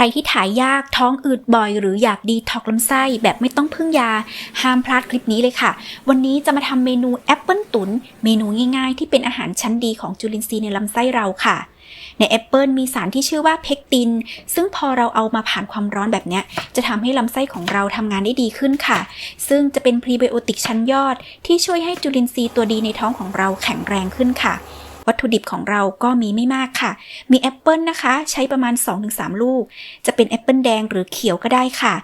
รที่ถ่ายยากท้องอืดบ่อย หรืออยากดีท็อกลำไส้แบบไม่ต้องพึ่งยาห้ามพลาดคลิปนี้เลยค่ะ วันนี้จะมาทำเมนูแอปเปิลตุน เมนูง่ายๆ ที่เป็นอาหารชั้นดีของจุลินทรีย์ในลำไส้เราค่ะในแอปเปิลมีสารที่ชื่อว่าเพกติน ซึ่งพอเราเอามาผ่านความร้อนแบบนี้ จะทำให้ลำไส้ของเราทำงานได้ดีขึ้นค่ะ ซึ่งจะเป็นพรีไบโอติกชั้นยอด ที่ช่วยให้จุลินทรีย์ตัวดีในท้องของเราแข็งแรงขึ้นค่ะ วัตถุดิบของเราก็มีไม่มากค่ะ มีแอปเปิลนะคะ ใช้ประมาณ 2-3 ลูก จะเป็นแอปเปิลแดงหรือเขียวก็ได้ค่ะ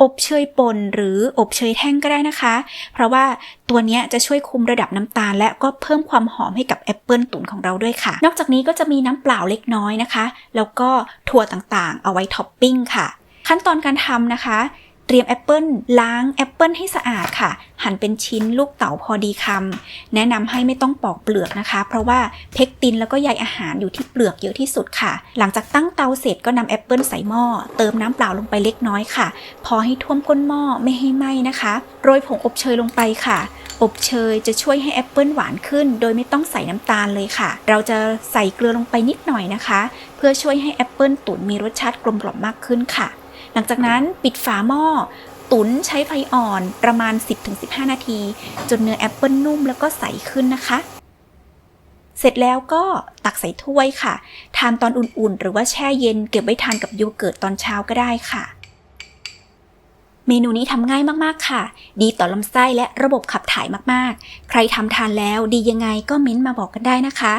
อบเชยป่นหรืออบเชยแท่งก็ได้นะคะ เพราะว่าตัวนี้จะช่วยคุมระดับน้ำตาล และก็เพิ่มความหอมให้กับแอปเปิลตุ๋นของเราด้วยค่ะ นอกจากนี้ก็จะมีน้ำเปล่าเล็กน้อยนะคะ แล้วก็ถั่วต่างๆ เอาไว้ท็อปปิ้งค่ะ ขั้นตอนการทำนะคะ เตรียมแอปเปิลล้างแอปเปิลให้สะอาดค่ะ หั่นเป็นชิ้นลูกเต๋าพอดีคำแนะนำให้ไม่ต้องปอกเปลือกนะคะ เพราะว่าเพกตินแล้วก็ใยอาหารอยู่ที่เปลือกเยอะที่สุดค่ะ หลังจากตั้งเตาเสร็จก็นำแอปเปิลใส่หม้อเติมน้ำเปล่าลงไปเล็กน้อยค่ะ พอให้ท่วมก้นหม้อไม่ให้ไหม้นะคะ โรยผงอบเชยลงไปค่ะอบเชยจะช่วยให้แอปเปิลหวานขึ้น โดยไม่ต้องใส่น้ำตาลเลยค่ะ เราจะใส่เกลือลงไปนิดหน่อยนะคะ เพื่อช่วยให้แอปเปิลตุ๋นมีรสชาติกลมกล่อมมากขึ้นค่ะ หลังจากนั้นปิดฝาหม้อ ตุ๋นใช้ไฟอ่อนประมาณ 10-15 นาที จนเนื้อแอปเปิลนุ่มแล้วก็ใสขึ้นนะคะ เสร็จแล้วก็ตักใส่ถ้วยค่ะ ทานตอนอุ่นๆ หรือว่าแช่เย็นเก็บไว้ทานกับโยเกิร์ตตอนเช้าก็ได้ค่ะ เมนูนี้ทำง่ายมากๆค่ะ ดีต่อลำไส้และระบบขับถ่ายมากๆ ใครทำทานแล้วดียังไงก็เม้นต์มาบอกกันได้นะคะ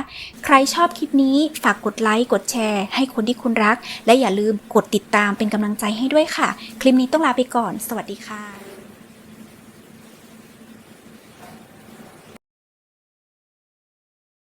ใครชอบคลิปนี้ฝากกดไลค์กดแชร์ ให้คนที่คุณรัก และอย่าลืมกดติดตามเป็นกำลังใจให้ด้วยค่ะ คลิปนี้ต้องลาไปก่อน สวัสดีค่ะ